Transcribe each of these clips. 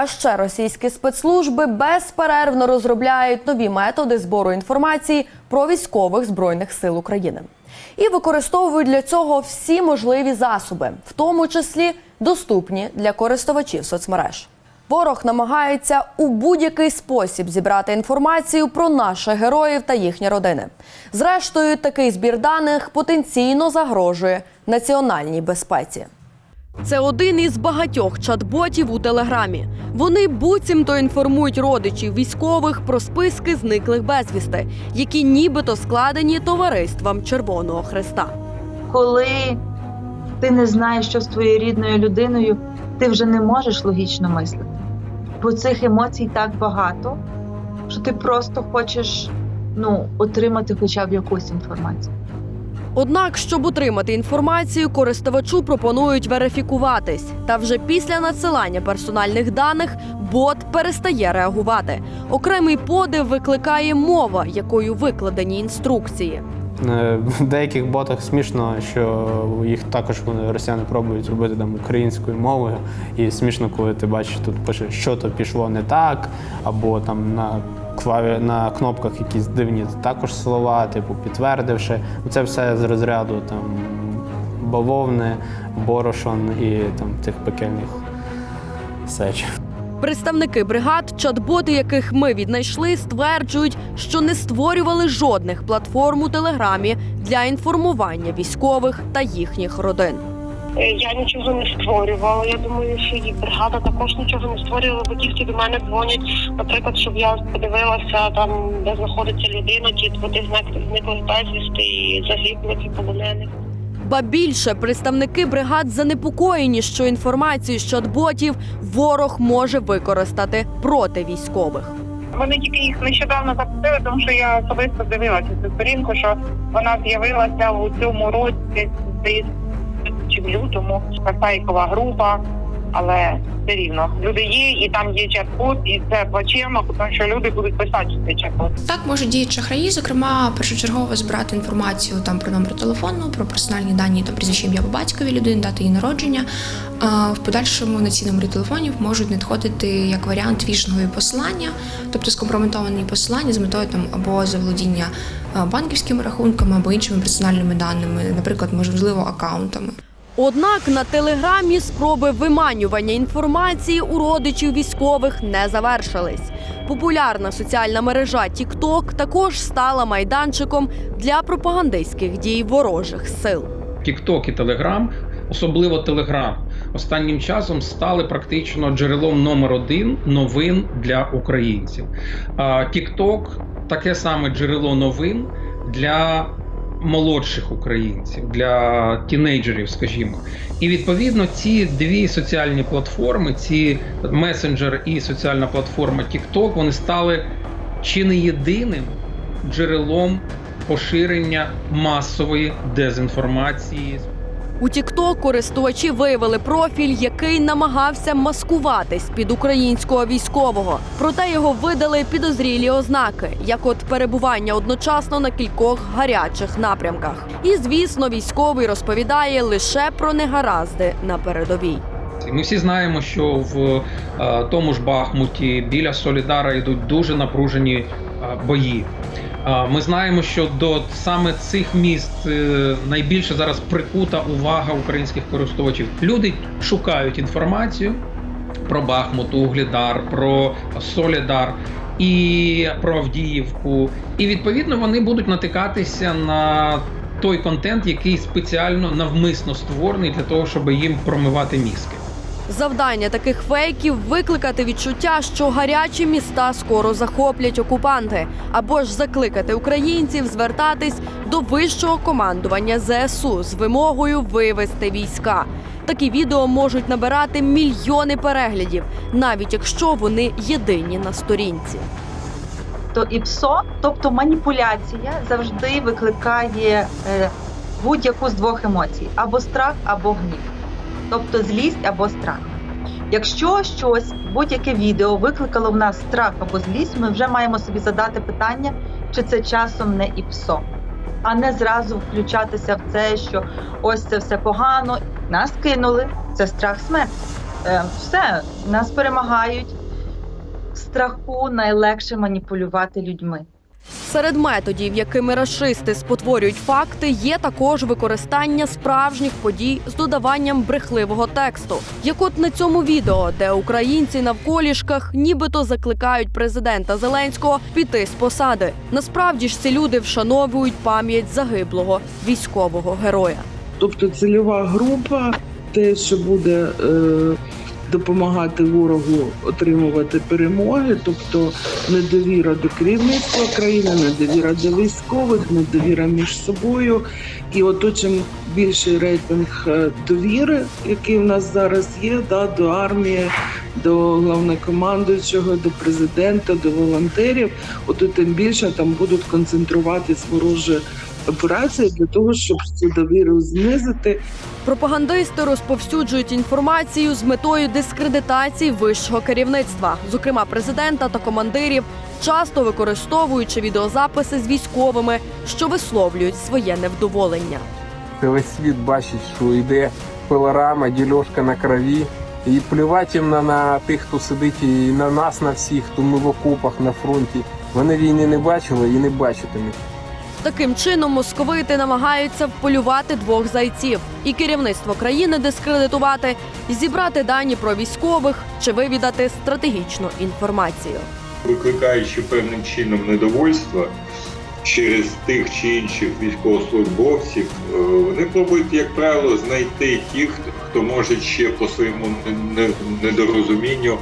А ще російські спецслужби безперервно розробляють нові методи збору інформації про військових збройних сил України і використовують для цього всі можливі засоби, в тому числі доступні для користувачів соцмереж. Ворог намагається у будь-який спосіб зібрати інформацію про наших героїв та їхні родини. Зрештою, такий збір даних потенційно загрожує національній безпеці. Це один із багатьох чат-ботів у телеграмі. Вони буцімто інформують родичів військових про списки зниклих безвісти, які нібито складені товариством Червоного Хреста. коли ти не знаєш, що з твоєю рідною людиною, ти вже не можеш логічно мислити. Бо цих емоцій так багато, що ти просто хочеш ну, отримати хоча б якусь інформацію. Однак, щоб отримати інформацію, користувачу пропонують верифікуватись. Та вже після надсилання персональних даних бот перестає реагувати. Окремий подив викликає мова, якою викладені інструкції. Е, В деяких ботах смішно, що їх також вони росіяни пробують робити там українською мовою. І смішно, коли ти бачиш, тут пише, що то пішло не так, або там на клаві на кнопках якісь дивні також слова, типу підтвердивши. Це все з розряду там бавовни, борошон і там тих пекельних сечів. Представники бригад, чат-боти, яких ми віднайшли, стверджують, що не створювали жодних платформ у телеграмі для інформування військових та їхніх родин. Е, Я нічого не створювала. Я думаю, що і бригада також нічого не створювала, бо тільки до мене дзвонять, наприклад, щоб я подивилася там, де знаходиться людина, ті води зниклих безвісти і загиблих і полонених. Ба більше представники бригад занепокоєні, що інформацію з чат-ботів ворог може використати проти військових. Вони тільки їх нещодавно запустили, тому що я особисто дивилася цю сторінку, що вона з'явилася у цьому році, здається, чи в лютому, фейкова група. Але все рівно люди є, і там є чат-бот, і це плачевно, тому що люди будуть писати цей чат-бот. Так можуть діяти шахраї, зокрема, першочергово збирати інформацію там про номер телефону, про персональні дані, там прізвище ім'я по батькові людини, дати її народження. А в подальшому на ці номери телефонів можуть надходити як варіант фішингові посилання, тобто скомпрометовані посилання з метою там або заволодіння банківськими рахунками або іншими персональними даними, наприклад, можливо, акаунтами. Однак на телеграмі спроби виманювання інформації у родичів військових не завершились. Популярна соціальна мережа TikTok також стала майданчиком для пропагандистських дій ворожих сил. TikTok і Telegram, особливо Telegram, останнім часом стали практично джерелом номер один новин для українців. TikTok – таке саме джерело новин для молодших українців, для тінейджерів, скажімо. І відповідно ці дві соціальні платформи, ці месенджер і соціальна платформа TikTok, вони стали чи не єдиним джерелом поширення масової дезінформації. У TikTok користувачі виявили профіль, який намагався маскуватись під українського військового. Проте його видали підозрілі ознаки, як от перебування одночасно на кількох гарячих напрямках. І звісно, військовий розповідає лише про негаразди на передовій. Ми всі знаємо, що в е, тому ж Бахмуті біля Солідара йдуть дуже напружені е, бої. Ми знаємо, що до саме цих міст е, найбільше зараз прикута увага українських користувачів. Люди шукають інформацію про Бахмут, Углідар, про Солідар і про Авдіївку. І відповідно вони будуть натикатися на той контент, який спеціально навмисно створений для того, щоб їм промивати мізки. Завдання таких фейків викликати відчуття, що гарячі міста скоро захоплять окупанти, або ж закликати українців звертатись до вищого командування ЗСУ з вимогою вивести війська. Такі відео можуть набирати мільйони переглядів, навіть якщо вони єдині на сторінці. То ІПСО, тобто маніпуляція, завжди викликає е, будь-яку з двох емоцій: або страх, або гнів, тобто злість або страх. Якщо щось, будь-яке відео викликало в нас страх або злість, ми вже маємо собі задати питання, чи це часом не ІПСО, а не зразу включатися в це, що ось це все погано. Нас кинули, це страх смерті. е, все, нас перемагають. Страху найлегше маніпулювати людьми. Серед методів, якими рашисти спотворюють факти, є також використання справжніх подій з додаванням брехливого тексту. Як от на цьому відео, де українці навколішках нібито закликають президента Зеленського піти з посади. Насправді ж ці люди вшановують пам'ять загиблого військового героя. Тобто цільова група, те, що буде е, допомагати ворогу отримувати перемоги, тобто недовіра до керівництва країни, недовіра до військових, недовіра між собою. І от чим більший рейтинг е, довіри, який в нас зараз є, да, до армії, до головнокомандуючого, до президента, до волонтерів, от тим більше там будуть концентруватись ворожі операції для того, щоб цю довіру знизити Пропагандисти розповсюджують інформацію з метою дискредитації вищого керівництва, зокрема президента та командирів, часто використовуючи відеозаписи з військовими, що висловлюють своє невдоволення. Весь світ бачить, що йде пилорама, дільошка на крові. І плювати їм на, на тих, хто сидить, і на нас, на всіх, хто ми в окопах на фронті. Вони війни не бачили і не бачитимуть. Таким чином московити намагаються вполювати двох зайців і керівництво країни дискредитувати, і зібрати дані про військових чи вивідати стратегічну інформацію. викликаючи певним чином недовольство через тих чи інших військовослужбовців, е, вони пробують, як правило, знайти тих, хто може ще по своєму недорозумінню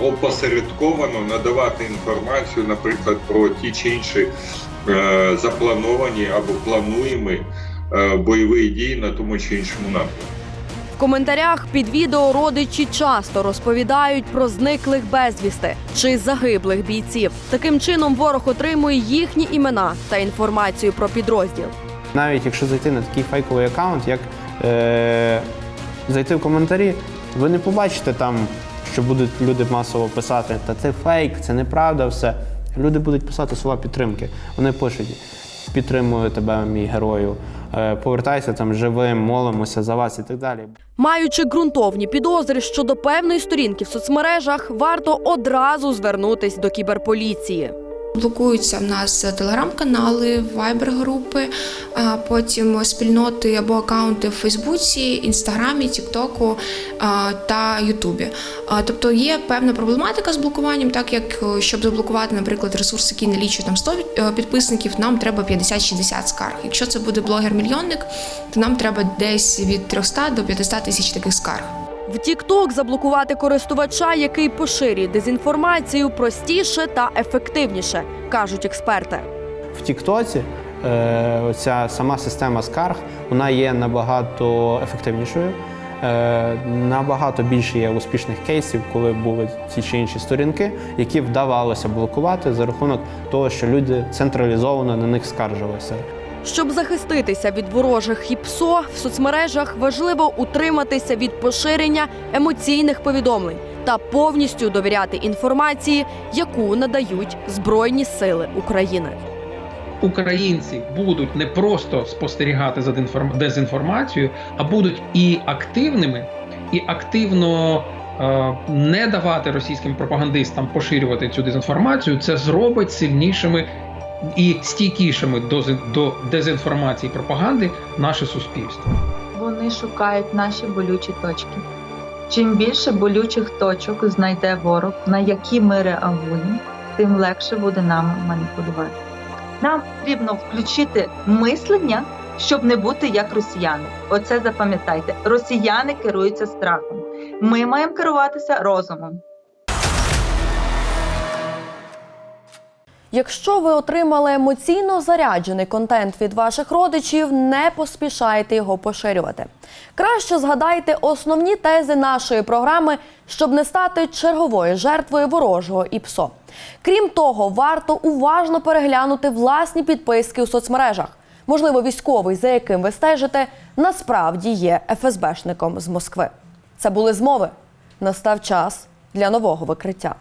опосередковано надавати інформацію, наприклад, про ті чи інші е, заплановані або плануємі е, бойові дії на тому чи іншому напрямку. В коментарях під відео родичі часто розповідають про зниклих безвісти чи загиблих бійців. Таким чином ворог отримує їхні імена та інформацію про підрозділ. Навіть якщо зайти на такий фейковий аккаунт, як е, зайти в коментарі, ви не побачите там, що будуть люди масово писати, та це фейк, це неправда, все. Люди будуть писати слова підтримки. Вони пишуть: підтримую тебе, мій герою, е, повертайся там живим, молимося за вас і так далі. Маючи ґрунтовні підозри щодо певної сторінки в соцмережах, варто одразу звернутись до кіберполіції. Блокуються в нас телеграм-канали, вайбер-групи, потім спільноти або акаунти в Фейсбуці, Інстаграмі, Тіктоку та Ютубі. Тобто є певна проблематика з блокуванням, так як е, щоб заблокувати, наприклад, ресурс, який налічує там 100 е, підписників, нам треба 50-60 скарг. Якщо це буде блогер-мільйонник, то нам треба десь від 300 до 500 тисяч таких скарг. В TikTok заблокувати користувача, який поширює дезінформацію, простіше та ефективніше, кажуть експерти. В Тіктоці е, оця сама система скарг вона є набагато ефективнішою. Е, набагато більше є успішних кейсів, коли були ті чи інші сторінки, які вдавалося блокувати за рахунок того, що люди централізовано на них скаржилися. Щоб захиститися від ворожих і ПСО в соцмережах, важливо утриматися від поширення емоційних повідомлень та повністю довіряти інформації, яку надають Збройні Сили України. Українці будуть не просто спостерігати за дезінформ- дезінформацією, а будуть і активними, і активно е, не давати російським пропагандистам поширювати цю дезінформацію. Це зробить сильнішими і стійкішими до, до дезінформації і пропаганди наше суспільство. Вони шукають наші болючі точки. Чим більше болючих точок знайде ворог, на які ми реагуємо, тим легше буде нами маніпулювати. Нам потрібно включити мислення, щоб не бути як росіяни. Оце запам'ятайте. Росіяни керуються страхом. Ми маємо керуватися розумом. Якщо ви отримали емоційно заряджений контент від ваших родичів, не поспішайте його поширювати. Краще згадайте основні тези нашої програми, щоб не стати черговою жертвою ворожого ІПСО. Крім того, варто уважно переглянути власні підписки у соцмережах. Можливо, військовий, за яким ви стежите, насправді є ФСБшником з Москви. Це були змови. Настав час для нового викриття.